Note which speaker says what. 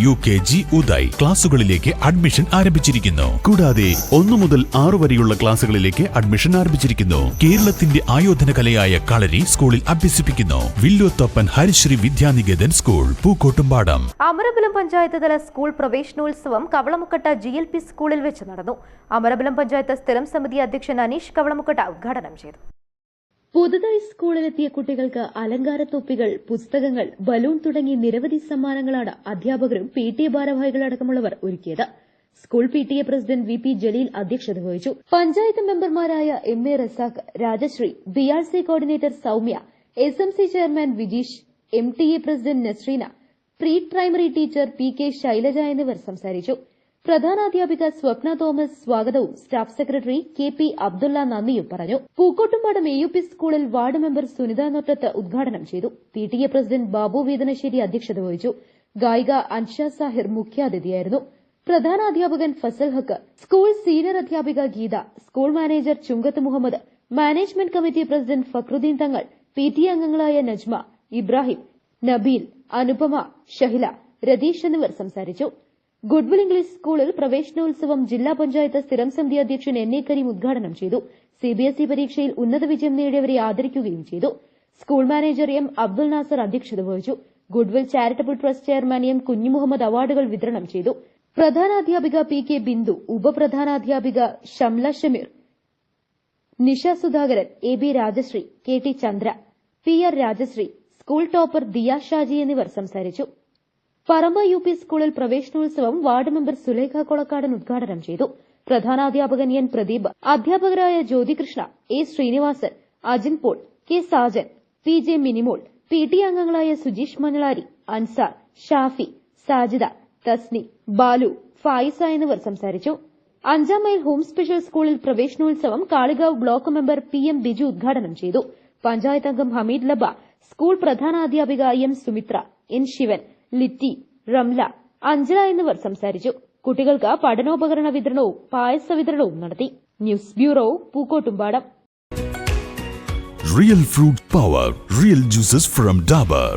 Speaker 1: U K G ഉദായ് ക്ലാസുകളിലേക്ക് admission ആരംഭിച്ചിരിക്കുന്നു. കൂടാതെ ഒന്നു മുതൽ ആറു വരെയുള്ള ക്ലാസുകളിലേക്ക് അഡ്മിഷൻ ആരംഭിച്ചിരിക്കുന്നു. കേരളത്തിന്റെ ആയോധന കലയായ കളരി സ്കൂളിൽ അഭ്യസിപ്പിക്കുന്നു. വില്ലോത്തപ്പൻ ഹരിശ്രീ വിദ്യാനികേതൻ സ്കൂൾ പൂക്കോട്ടുംപാടം.
Speaker 2: അമരബലം പഞ്ചായത്ത് തല സ്കൂൾ പ്രവേശനോത്സവം കവളമുക്കട്ട ജി എൽ പി സ്കൂളിൽ വെച്ച് നടന്നു. അമരബലം പഞ്ചായത്ത് സ്ഥിരം സമിതി അധ്യക്ഷൻ അനീഷ് കവളമുക്കട്ട ഉദ്ഘാടനം ചെയ്തു.
Speaker 3: പുതുതായി സ്കൂളിലെത്തിയ കുട്ടികൾക്ക് അലങ്കാരത്തൊപ്പികൾ പുസ്തകങ്ങൾ ബലൂൺ തുടങ്ങി നിരവധി സമ്മാനങ്ങളാണ് അധ്യാപകരും പി ടി എ ഭാരവാഹികളടക്കമുള്ളവർ ഒരുക്കിയത്. School P T A president V P Jaleel അധ്യക്ഷത വഹിച്ചു. പഞ്ചായത്ത് മെമ്പർമാരായ M A Razak Rajasree B R C coordinator Soumya S M C chairman Vijeesh M T A president Nasreena pre primary teacher P K Shailaja എന്നിവർ സംസാരിച്ചു. പ്രധാനാധ്യാപിക Swapna Thomas സ്വാഗതവും staff secretary K P Abdulla നന്ദിയും പറഞ്ഞു. Pookkottumpadam A U P സ്കൂളിൽ ward member Sunitha Nottath ഉദ്ഘാടനം ചെയ്തു. P T A president Babu Veethanasseri അധ്യക്ഷത വഹിച്ചു. ഗായിക അൻഷ സാഹിർ മുഖ്യാതിഥിയായിരുന്നു. പ്രധാനാധ്യാപകൻ ഫസൽ ഹക്ക് സ്കൂൾ സീനിയർ അധ്യാപിക Geetha school manager Chungath Muhammad management committee president Fakruddin Thangal P T അംഗങ്ങളായ നജ്മ ഇബ്രാഹിം നബീൽ അനുപമ ഷഹില രതീഷ് എന്നിവർ സംസാരിച്ചു. ഗുഡ്വിൽ ഇംഗ്ലീഷ് സ്കൂളിൽ പ്രവേശനോത്സവം ജില്ലാ പഞ്ചായത്ത് സ്ഥിരം സമിതി അധ്യക്ഷൻ എൻ എ കരീം ഉദ്ഘാടനം ചെയ്തു. സിബിഎസ്ഇ പരീക്ഷയിൽ ഉന്നത വിജയം നേടിയവരെ ആദരിക്കുകയും ചെയ്തു. School manager M Abdul Nasar അധ്യക്ഷത വഹിച്ചു. Goodwill charitable trust chairman M Kunhumuhammed അവാർഡുകൾ വിതരണം ചെയ്തു. പ്രധാനാധ്യാപിക P K Bindu ഉപപ്രധാനാധ്യാപിക Shamla Shameer Nisha Sudhakaran A B Rajasree K T Chandra P R Rajasree school topper Diya Shaji എന്നിവർ സംസാരിച്ചു. പറമ്പ യു പി സ്കൂളിൽ പ്രവേശനോത്സവം വാർഡ് മെമ്പർ സുലേഖ കൊളക്കാടൻ ഉദ്ഘാടനം ചെയ്തു. പ്രധാനാധ്യാപകൻ എൻ പ്രദീപ് അധ്യാപകരായ Jyothikrishna A Sreenivasan Ajin Paul K Sajan P J Minimol P T അംഗങ്ങളായ സുജീഷ് മണലാരി അൻസാർ ഷാഫി സാജിദ തസ്നി ബാലു ഫായിസ എന്നിവർ സംസാരിച്ചു. അഞ്ചാം മൈൽ ഹോം സ്പെഷ്യൽ സ്കൂളിൽ പ്രവേശനോത്സവം Kalikavu block member P M Biju ഉദ്ഘാടനം ചെയ്തു. പഞ്ചായത്ത് അംഗം ഹമീദ് ലബ സ്കൂൾ പ്രധാനാധ്യാപിക എം സുമിത്ര എൻ ശിവൻ ലിറ്റി റംല അഞ്ജന എന്നിവർ സംസാരിച്ചു. കുട്ടികൾക്ക് പഠനോപകരണ വിതരണവും പായസ വിതരണവും നടത്തി. News bureau Pookkottumpadam.
Speaker 1: Real fruit power real juices from Dabur